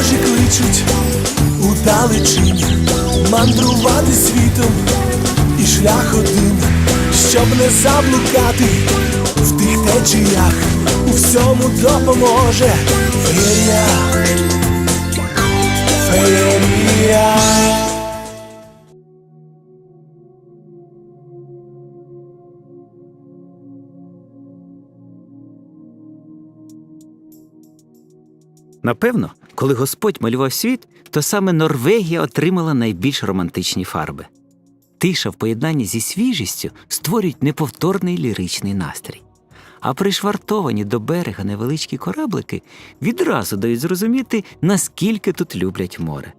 очі кличуть у мандрувати світом і шлях один, щоб не заблукати в тих течіях, у всьому допоможе феєрія, феєрія. Напевно, коли Господь малював світ, то саме Норвегія отримала найбільш романтичні фарби. Тиша в поєднанні зі свіжістю створюють неповторний ліричний настрій. А пришвартовані до берега невеличкі кораблики відразу дають зрозуміти, наскільки тут люблять море.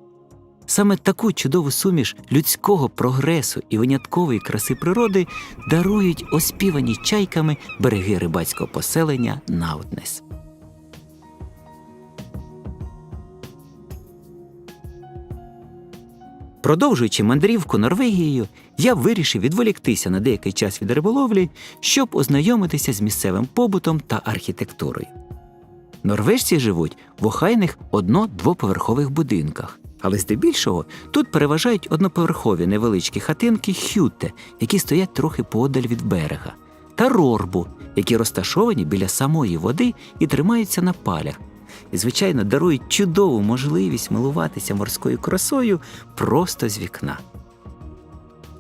Саме таку чудову суміш людського прогресу і виняткової краси природи дарують оспівані чайками береги рибацького поселення Наутнес. Продовжуючи мандрівку Норвегією, я вирішив відволіктися на деякий час від риболовлі, щоб ознайомитися з місцевим побутом та архітектурою. Норвежці живуть в охайних одно-двоповерхових будинках, але здебільшого тут переважають одноповерхові невеличкі хатинки хюте, які стоять трохи подаль від берега, та рорбу, які розташовані біля самої води і тримаються на палях, і, звичайно, дарують чудову можливість милуватися морською красою просто з вікна.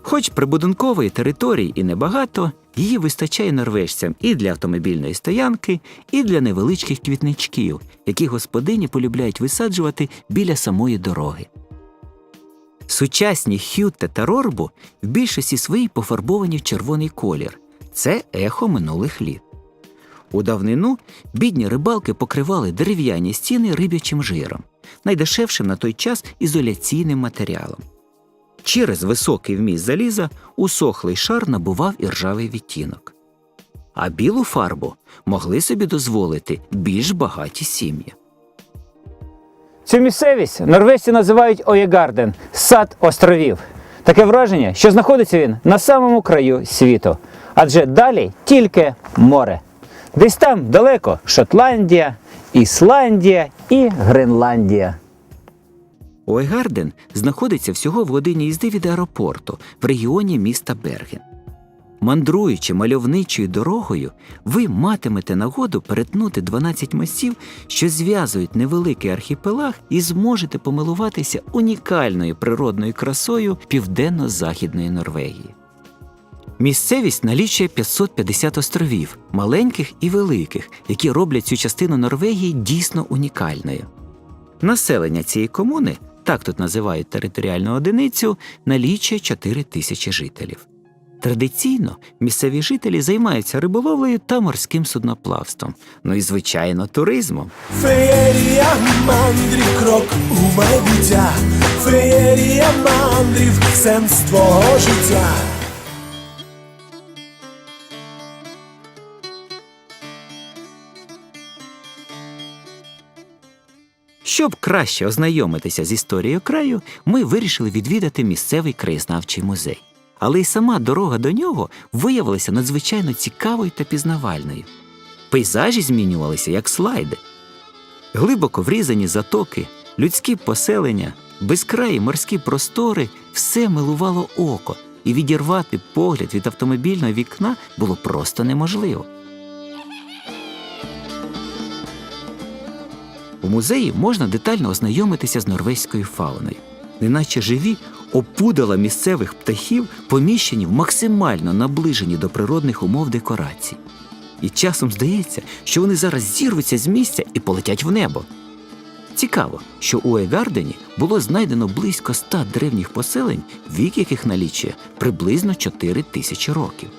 Хоч прибудинкової території і небагато, її вистачає норвежцям і для автомобільної стоянки, і для невеличких квітничків, які господині полюбляють висаджувати біля самої дороги. Сучасні хютте та рорбу в більшості своїй пофарбовані в червоний колір. Це ехо минулих літ. У давнину бідні рибалки покривали дерев'яні стіни риб'ячим жиром, найдешевшим на той час ізоляційним матеріалом. Через високий вміст заліза усохлий шар набував і ржавий відтінок. А білу фарбу могли собі дозволити більш багаті сім'ї. Цю місцевість норвежці називають Оєгарден сад островів. Таке враження, що знаходиться він на самому краю світу. Адже далі тільки море. Десь там далеко Шотландія, Ісландія і Гренландія. Ойгарден знаходиться всього в годині їзди від аеропорту в регіоні міста Берген. Мандруючи мальовничою дорогою, ви матимете нагоду перетнути 12 мостів, що зв'язують невеликий архіпелаг, і зможете помилуватися унікальною природною красою південно-західної Норвегії. Місцевість налічує 550 островів, маленьких і великих, які роблять цю частину Норвегії дійсно унікальною. Населення цієї комуни, так тут називають територіальну одиницю, налічує 4 тисячі жителів. Традиційно місцеві жителі займаються риболовлею та морським судноплавством, ну і, звичайно, туризмом. Феєрія мандрів, крок у майбуття, феєрія мандрів, сенс твого життя. Щоб краще ознайомитися з історією краю, ми вирішили відвідати місцевий краєзнавчий музей. Але й сама дорога до нього виявилася надзвичайно цікавою та пізнавальною. Пейзажі змінювалися як слайди. Глибоко врізані затоки, людські поселення, безкраї морські простори все милувало око, і відірвати погляд від автомобільного вікна було просто неможливо. У музеї можна детально ознайомитися з норвезькою фауною, неначе живі опудала місцевих птахів, поміщені в максимально наближені до природних умов декорацій. І часом здається, що вони зараз зірвуться з місця і полетять в небо. Цікаво, що у Егардені було знайдено близько ста древніх поселень, вік яких налічує приблизно 4 тисячі років.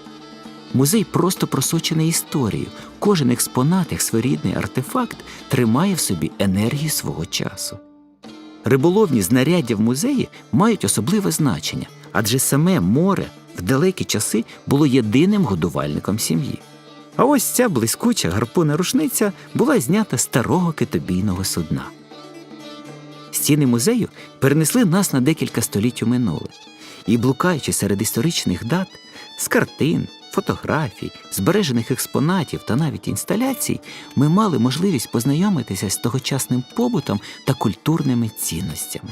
Музей просто просочений історією. Кожен експонат, як своєрідний артефакт, тримає в собі енергію свого часу. Риболовні знаряддя в музеї мають особливе значення, адже саме море в далекі часи було єдиним годувальником сім'ї. А ось ця блискуча гарпунна рушниця була знята старого китобійного судна. Стіни музею перенесли нас на декілька століть у минуле, і, блукаючи серед історичних дат, з картин, фотографій, збережених експонатів та навіть інсталяцій, ми мали можливість познайомитися з тогочасним побутом та культурними цінностями.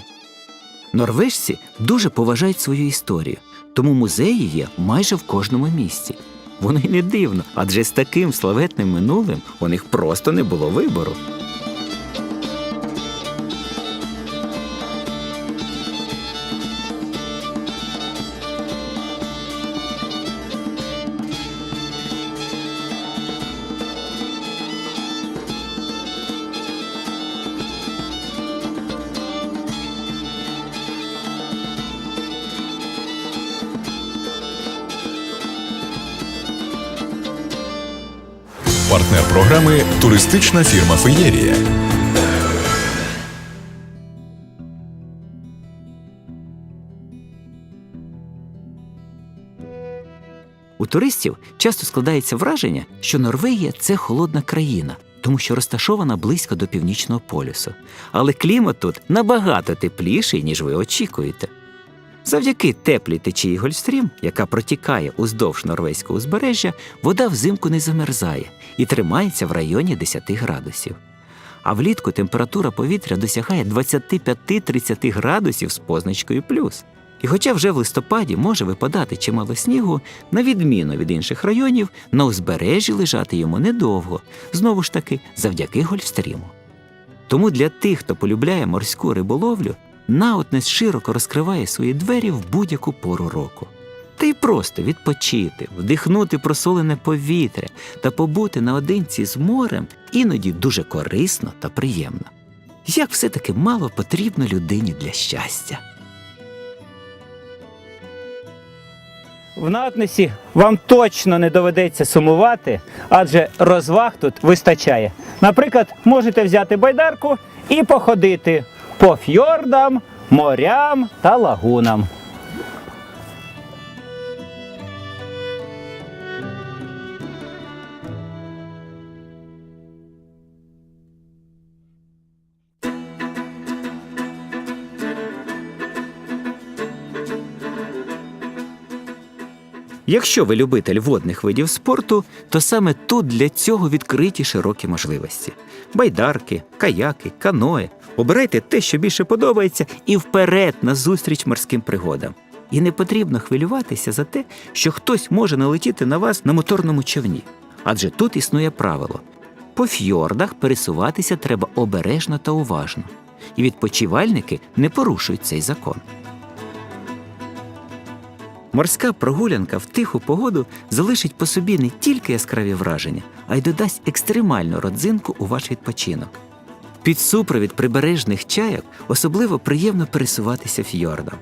Норвежці дуже поважають свою історію, тому музеї є майже в кожному місті. Воно й не дивно, адже з таким славетним минулим у них просто не було вибору. Туристична фірма Феєрія. У туристів часто складається враження, що Норвегія це холодна країна, тому що розташована близько до північного полюсу. Але клімат тут набагато тепліший, ніж ви очікуєте. Завдяки теплій течії Гольфстрім, яка протікає уздовж норвезького узбережжя, вода взимку не замерзає і тримається в районі 10 градусів. А влітку температура повітря досягає 25-30 градусів з позначкою плюс. І хоча вже в листопаді може випадати чимало снігу, на відміну від інших районів, на узбережжі лежати йому недовго, знову ж таки, завдяки Гольфстріму. Тому для тих, хто полюбляє морську риболовлю, наутнес широко розкриває свої двері в будь-яку пору року. Та й просто відпочити, вдихнути просолене повітря та побути наодинці з морем іноді дуже корисно та приємно. Як все-таки мало потрібно людині для щастя. В Натнесі вам точно не доведеться сумувати, адже розваг тут вистачає. Наприклад, можете взяти байдарку і походити по фьордам, морям та лагунам. Якщо ви любитель водних видів спорту, то саме тут для цього відкриті широкі можливості: байдарки, каяки, каное. Обирайте те, що більше подобається, і вперед на зустріч морським пригодам. І не потрібно хвилюватися за те, що хтось може налетіти на вас на моторному човні. Адже тут існує правило: по фьордах пересуватися треба обережно та уважно. І відпочивальники не порушують цей закон. Морська прогулянка в тиху погоду залишить по собі не тільки яскраві враження, а й додасть екстремальну родзинку у ваш відпочинок. Під супровід прибережних чайок особливо приємно пересуватися фьордом.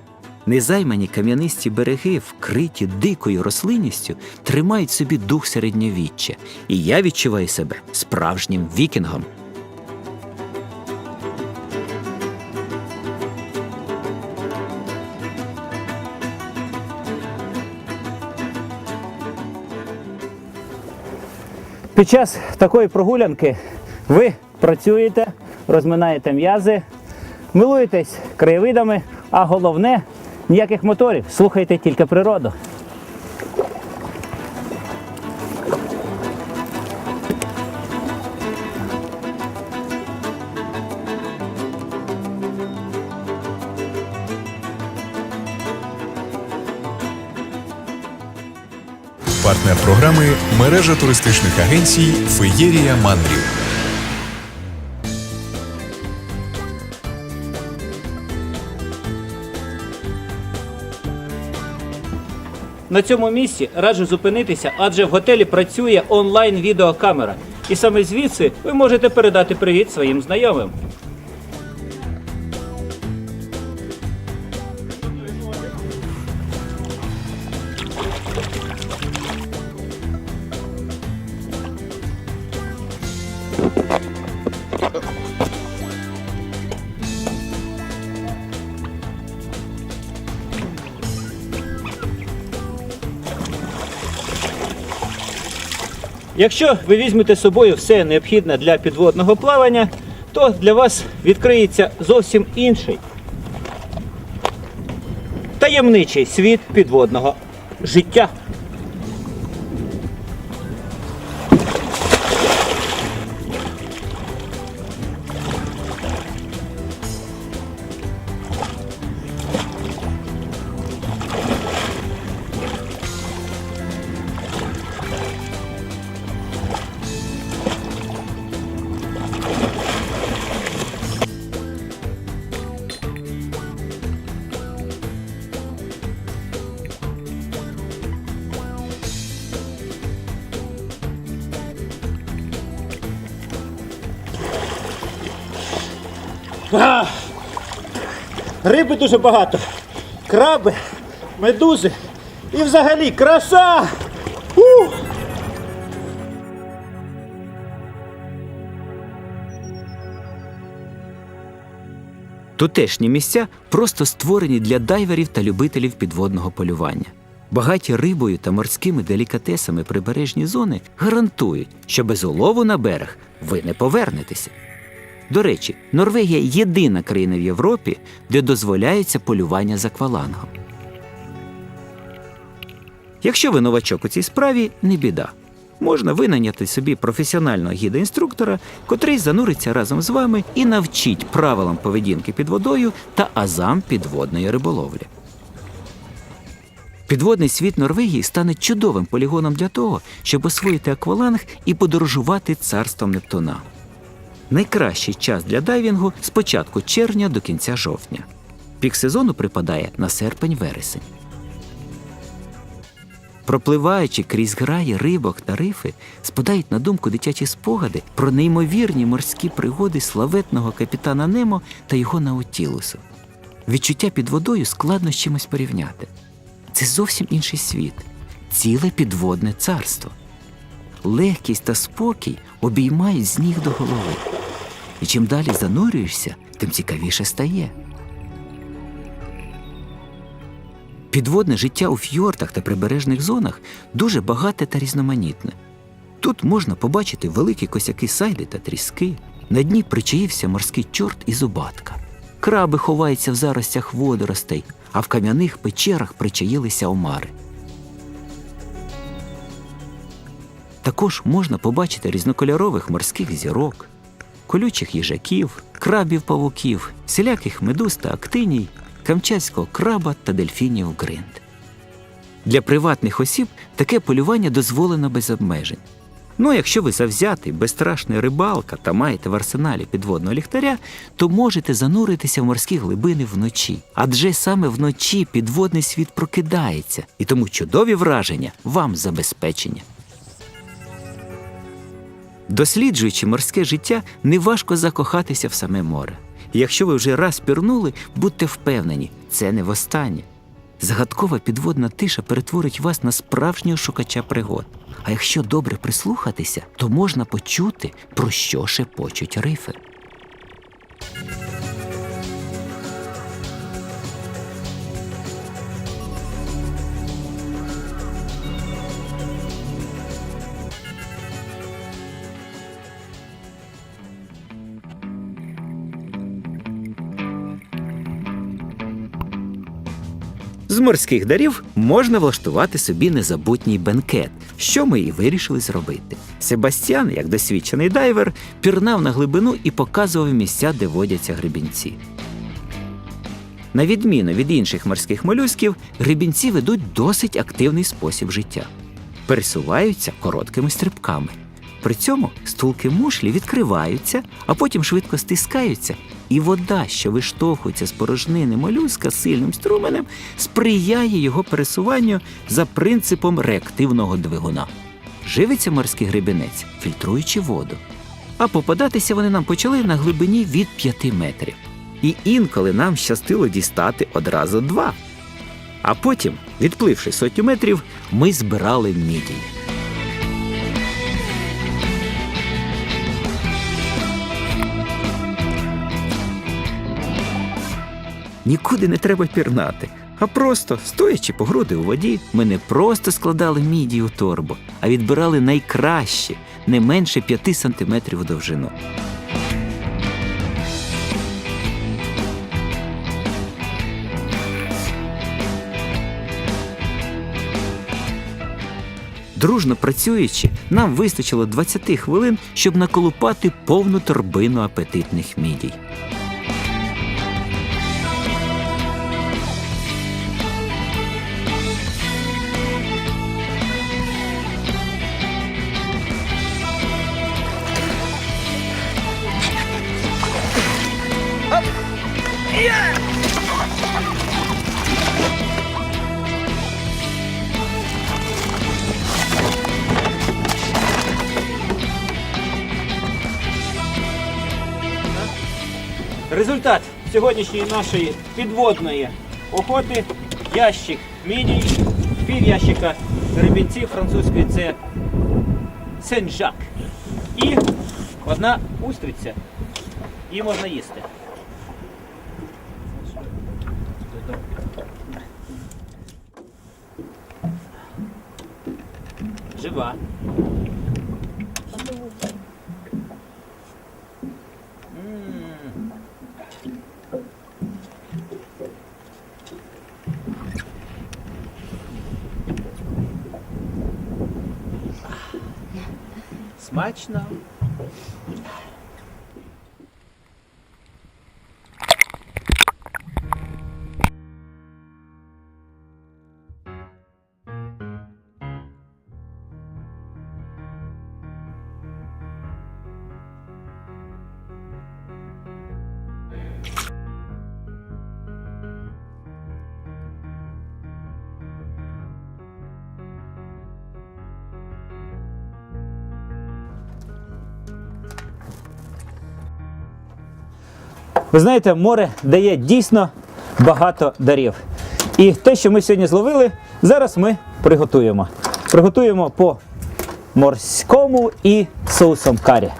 Незаймані кам'янисті береги, вкриті дикою рослинністю, тримають собі дух середньовіччя, і я відчуваю себе справжнім вікінгом. Під час такої прогулянки ви працюєте, розминаєте м'язи, милуєтесь краєвидами, а головне ніяких моторів, слухайте тільки природу. Партнер програми мережа туристичних агенцій Феєрія Мандрів. На цьому місці раджу зупинитися, адже в готелі працює онлайн-відеокамера. І саме звідси ви можете передати привіт своїм знайомим. Якщо ви візьмете з собою все необхідне для підводного плавання, то для вас відкриється зовсім інший таємничий світ підводного життя. А, риби дуже багато. Краби, медузи і взагалі краса. Ух! Тутешні місця просто створені для дайверів та любителів підводного полювання. Багаті рибою та морськими делікатесами прибережні зони гарантують, що без улову на берег ви не повернетеся. До речі, Норвегія єдина країна в Європі, де дозволяється полювання за аквалангом. Якщо ви новачок у цій справі, не біда. Можна винайняти собі професіонального гіда-інструктора, котрий зануриться разом з вами і навчить правилам поведінки під водою та азам підводної риболовлі. Підводний світ Норвегії стане чудовим полігоном для того, щоб освоїти акваланг і подорожувати царством Нептуна. Найкращий час для дайвінгу з початку червня до кінця жовтня. Пік сезону припадає на серпень-вересень. Пропливаючи крізь граї рибок та рифи, спадають на думку дитячі спогади про неймовірні морські пригоди славетного капітана Немо та його Наутілусу. Відчуття під водою складно з чимось порівняти. Це зовсім інший світ, ціле підводне царство. Легкість та спокій обіймають з ніг до голови. І чим далі занурюєшся, тим цікавіше стає. Підводне життя у фьордах та прибережних зонах дуже багате та різноманітне. Тут можна побачити великі косяки сайди та тріски. На дні причаївся морський чорт і зубатка. Краби ховаються в заростях водоростей, а в кам'яних печерах причаїлися омари. Також можна побачити різнокольорових морських зірок, колючих їжаків, крабів-павуків, всіляких медуз та актиній, камчатського краба та дельфінів гринд. Для приватних осіб таке полювання дозволено без обмежень. Ну, якщо ви завзятий, безстрашний рибалка та маєте в арсеналі підводного ліхтаря, то можете зануритися в морські глибини вночі. Адже саме вночі підводний світ прокидається, і тому чудові враження вам забезпечення. Досліджуючи морське життя, неважко закохатися в саме море. Якщо ви вже раз пірнули, будьте впевнені, це не востаннє. Загадкова підводна тиша перетворить вас на справжнього шукача пригод. А якщо добре прислухатися, то можна почути, про що шепочуть рифи. З морських дарів можна влаштувати собі незабутній бенкет, що ми і вирішили зробити. Себастьян, як досвідчений дайвер, пірнав на глибину і показував місця, де водяться гребінці. На відміну від інших морських молюсків, гребінці ведуть досить активний спосіб життя. Пересуваються короткими стрибками. При цьому стулки мушлі відкриваються, а потім швидко стискаються, і вода, що виштовхується з порожнини молюска сильним струменем, сприяє його пересуванню за принципом реактивного двигуна. Живиться морський гребінець, фільтруючи воду. А попадатися вони нам почали на глибині від 5 метрів. І інколи нам щастило дістати одразу два. А потім, відпливши сотню метрів, ми збирали мідій. Нікуди не треба пірнати, а просто, стоячи по груди у воді, ми не просто складали міді у торбу, а відбирали найкращі, не менше 5 сантиметрів у довжину. Дружно працюючи, нам вистачило 20 хвилин, щоб наколупати повну торбину апетитних мідій. Результат сьогоднішньої нашої підводної охоти ящик мідій, пів ящика гребінців французької це сен-жак. І одна устриця. Її можна їсти. Жива. Смачно. Ви знаєте, море дає дійсно багато дарів. І те, що ми сьогодні зловили, зараз ми приготуємо. Приготуємо по морському і соусом карі.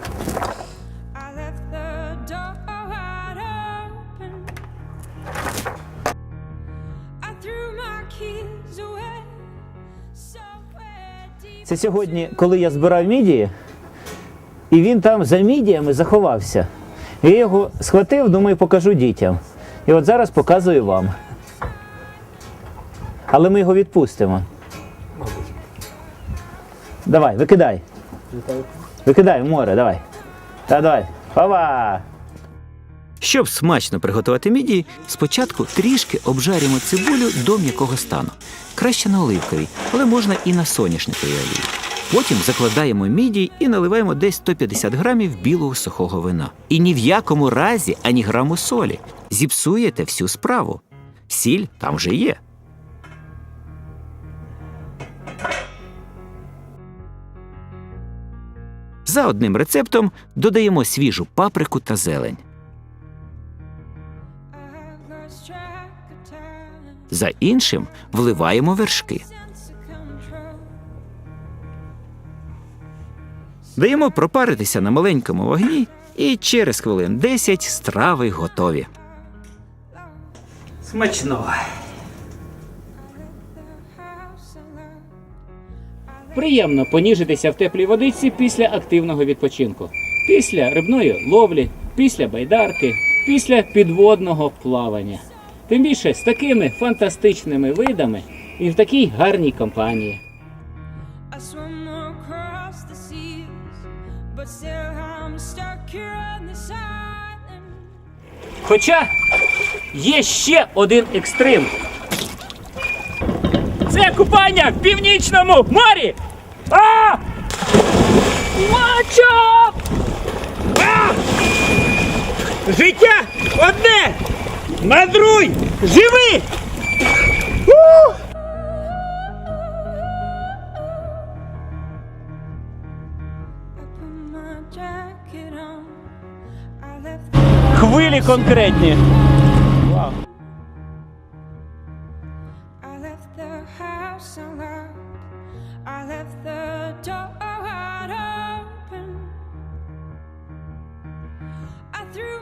Це сьогодні, коли я збирав мідії, і він там за мідіями заховався. Я його схватив, думаю, покажу дітям. І от зараз показую вам. Але ми його відпустимо. Давай, викидай. Викидай в море, давай. Та давай. Пава! Щоб смачно приготувати мідії, спочатку трішки обжаримо цибулю до м'якого стану. Краще на оливковій, але можна і на соняшниковій олії. Потім закладаємо мідії і наливаємо десь 150 грамів білого сухого вина. І ні в якому разі ані граму солі. Зіпсуєте всю справу. Сіль там вже є. За одним рецептом додаємо свіжу паприку та зелень. За іншим вливаємо вершки. Даємо пропаритися на маленькому вогні, і через хвилин 10 страви готові. Смачно. Приємно поніжитися в теплій водиці після активного відпочинку, після рибної ловлі, після байдарки, після підводного плавання. Тим більше з такими фантастичними видами і в такій гарній компанії. But still I'm stuck here on this island. Хоча є ще один екстрим. Це купання в північному морі. А! Мачо! А! Життя одне! Мандруй! Живи!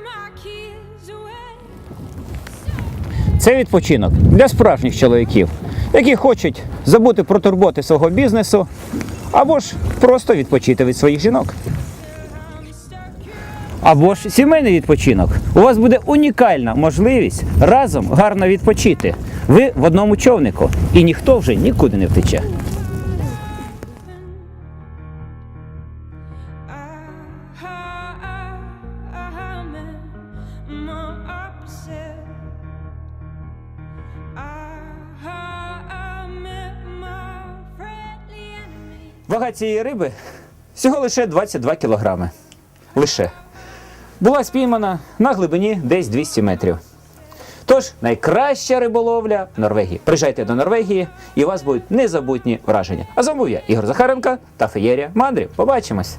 My keys away. Це відпочинок для справжніх чоловіків, які хочуть забути про турботи свого бізнесу або ж просто відпочити від своїх жінок. Або ж сімейний відпочинок. У вас буде унікальна можливість разом гарно відпочити. Ви в одному човнику, і ніхто вже нікуди не втече. Вага цієї риби всього лише 22 кілограми. Лише. Була спіймана на глибині десь 200 метрів. Тож найкраща риболовля в Норвегії. Приїжджайте до Норвегії, і у вас будуть незабутні враження. А з вами був я, Ігор Захаренко та Феєрія Мандрів. Побачимось!